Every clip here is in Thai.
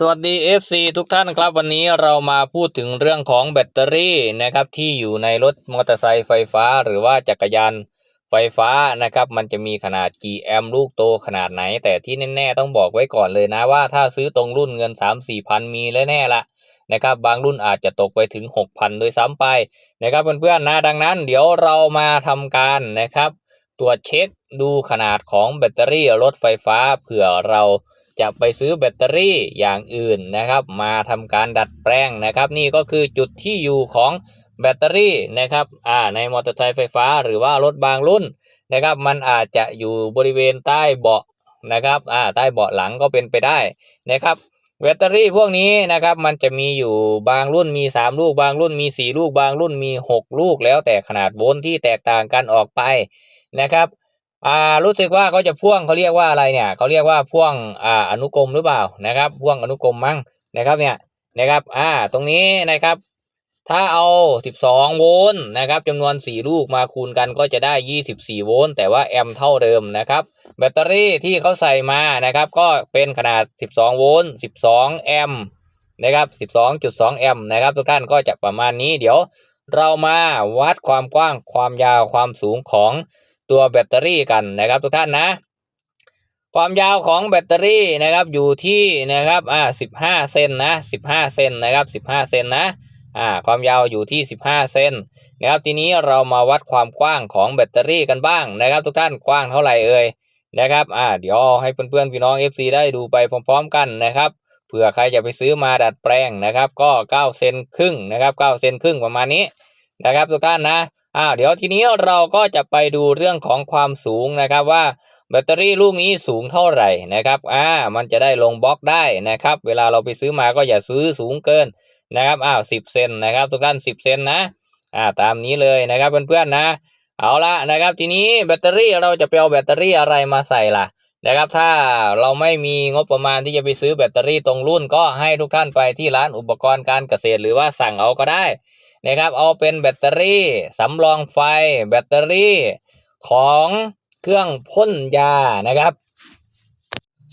สวัสดี FC ทุกท่านครับวันนี้เรามาพูดถึงเรื่องของแบตเตอรี่นะครับที่อยู่ในรถมอเตอร์ไซค์ไฟฟ้า หรือว่าจักรยานไฟฟ้านะครับมันจะมีขนาดกี่แอมป์ลูกโตขนาดไหน แต่ที่แน่ๆต้องบอกไว้ก่อนเลยนะว่าถ้าซื้อตรงรุ่นเงิน 3 4พันมีแล้วแน่ละนะครับบางรุ่นอาจจะตกไปถึง 6,000โดยซ้ำไปนะครับเพื่อนๆนะดังนั้น เดี๋ยวเรามาทำการนะครับตรวจเช็คดูขนาดของแบตเตอรี่รถไฟฟ้าเผื่อเรา จะไปซื้อแบตเตอรี่อย่างอื่นนะครับ มาทำการดัดแปลงนะครับ นี่ก็คือจุดที่อยู่ของแบตเตอรี่นะครับอ่าในมอเตอร์ไซค์ไฟฟ้าหรือว่ารถบางรุ่นนะครับ มันอาจจะอยู่บริเวณใต้เบาะนะครับอ่าใต้เบาะหลังก็เป็นไปได้นะครับแบตเตอรี่พวกนี้นะครับมันจะมีอยู่บางรุ่นมี 3 ลูก บางรุ่นมี 4 ลูก บางรุ่นมี 6 ลูกแล้วแต่ขนาดโวลต์ที่แตกต่างกันออกไปนะครับ อ่ารู้สึกว่าเขาจะพ่วงเขาเรียกว่าอะไรเนี่ยเขาเรียกว่าพ่วงอ่าอนุกรมหรือเปล่านะครับ พ่วงอนุกรมมั้งนะครับเนี่ยนะครับอ่าตรงนี้นะครับ ถ้าเอา 12 โวลต์นะครับจำนวน 4 ลูกมาคูณกันก็จะได้ 24 โวลต์แต่ว่าแอมเท่าเดิมนะครับ แบตเตอรี่ที่เขาใส่มานะครับก็เป็นขนาด 12 โวลต์ 12 แอมนะครับ 12.2 แอมนะครับทุกท่านก็จะประมาณนี้เดี๋ยวเรามาวัดความกว้างความยาวความสูงของ ตัวแบตเตอรี่กันนะครับ ทุกท่านนะ ความยาวของแบตเตอรี่นะครับอยู่ที่นะครับอ่า15เซนนะ15เซนนะครับ15เซนนะอ่าความยาวอยู่ที่15เซนนะครับทีนี้เรามาวัดความกว้างของแบตเตอรี่กันบ้างนะครับ ทุกท่านกว้างเท่าไหร่เอ่ยนะครับอ่าเดี๋ยวให้เพื่อนๆพี่น้อง FC ได้ดูไปพร้อม ๆ กันนะครับเผื่อใครจะไปซื้อมาดัดแปลงนะครับ ก็9เซนครึ่งนะครับ9เซนครึ่งประมาณนี้ นะครับทุกท่านนะอ่าวเดี๋ยวทีนี้เราก็จะไปดูเรื่องของความสูงนะครับว่าแบตเตอรี่ลูกนี้สูงเท่าไหร่นะครับอ่ามันจะได้ลงบล็อกได้นะครับ เวลาเราไปซื้อมาก็อย่าซื้อสูงเกินนะครับอ้าวสิบเซนนะครับทุกท่านสิบเซนนะอ่าตามนี้เลยนะครับเพื่อนๆนะ เอาละนะครับ ทีนี้แบตเตอรี่เราจะไปเอาแบตเตอรี่อะไรมาใส่ล่ะนะครับถ้าเราไม่มีงบประมาณที่จะไปซื้อแบตเตอรี่ตรงรุ่นก็ให้ทุกท่านไปที่ร้านอุปกรณ์การเกษตร หรือว่าสั่งเอาก็ได้ นะครับ เอาเป็นแบตเตอรี่สำรองไฟแบตเตอรี่ของเครื่องพ่นยานะครับ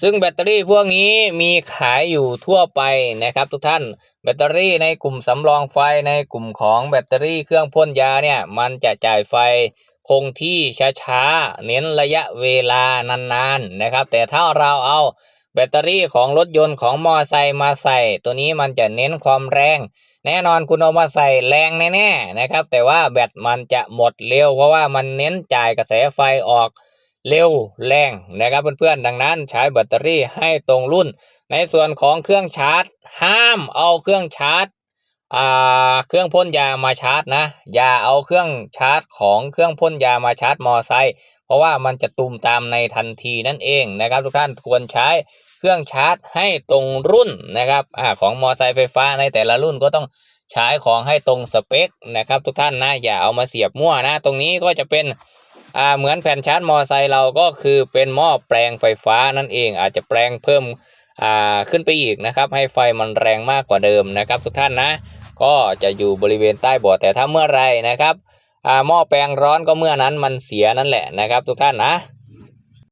ซึ่งแบตเตอรี่พวกนี้มีขายอยู่ทั่วไปนะครับ ทุกท่านแบตเตอรี่ในกลุ่มสำรองไฟในกลุ่มของแบตเตอรี่เครื่องพ่นยาเนี่ยมันจะจ่ายไฟคงที่ช้าๆ เน้นระยะเวลานานๆนะครับ แต่ถ้าเราเอา แบตเตอรี่ของรถยนต์ของมอไซค์มาใส่ ตัวนี้มันจะเน้นความแรง แน่นอนคุณเอามาใส่แรงแน่ๆนะครับ แต่ว่าแบตมันจะหมดเร็ว เพราะว่ามันเน้นจ่ายกระแสไฟออกเร็วแรงนะครับเพื่อนๆดังนั้นใช้แบตเตอรี่ให้ตรงรุ่น ในส่วนของเครื่องชาร์จ ห้ามเอาเครื่องชาร์จอ่าเครื่องพ่นยามาชาร์จนะ อย่าเอาเครื่องชาร์จของเครื่องพ่นยามาชาร์จมอไซค์ ราะว่ามันจะตุ่มตามในทันทีนั่นเองนะครับ ทุกท่านควรใช้เครื่องชาร์จให้ตรงรุ่นนะครับอของมอเตอร์ไซค์ไฟฟ้าในแต่ละรุ่นก็ต้องใช้ของให้ตรงสเปคนะครับ ทุกท่านนะอย่าเอามาเสียบมั่วนะ ตรงนี้ก็จะเป็นอ่าเหมือนแผ่นชาร์จมอเตอร์ไซค์เราก็คือเป็นหม้อแปลงไฟฟ้านั่นเอง อาจจะแปลงเพิ่มอ่าขึ้นไปอีกนะครับ ให้ไฟมันแรงมากกว่าเดิมนะครับ ทุกท่านนะ ก็จะอยู่บริเวณใต้เบาะแต่ถ้าเมื่อไรนะครับ หม้อแปลงร้อนก็เมื่อนั้นมันเสียนั่นแหละนะครับ ทุกท่านนะ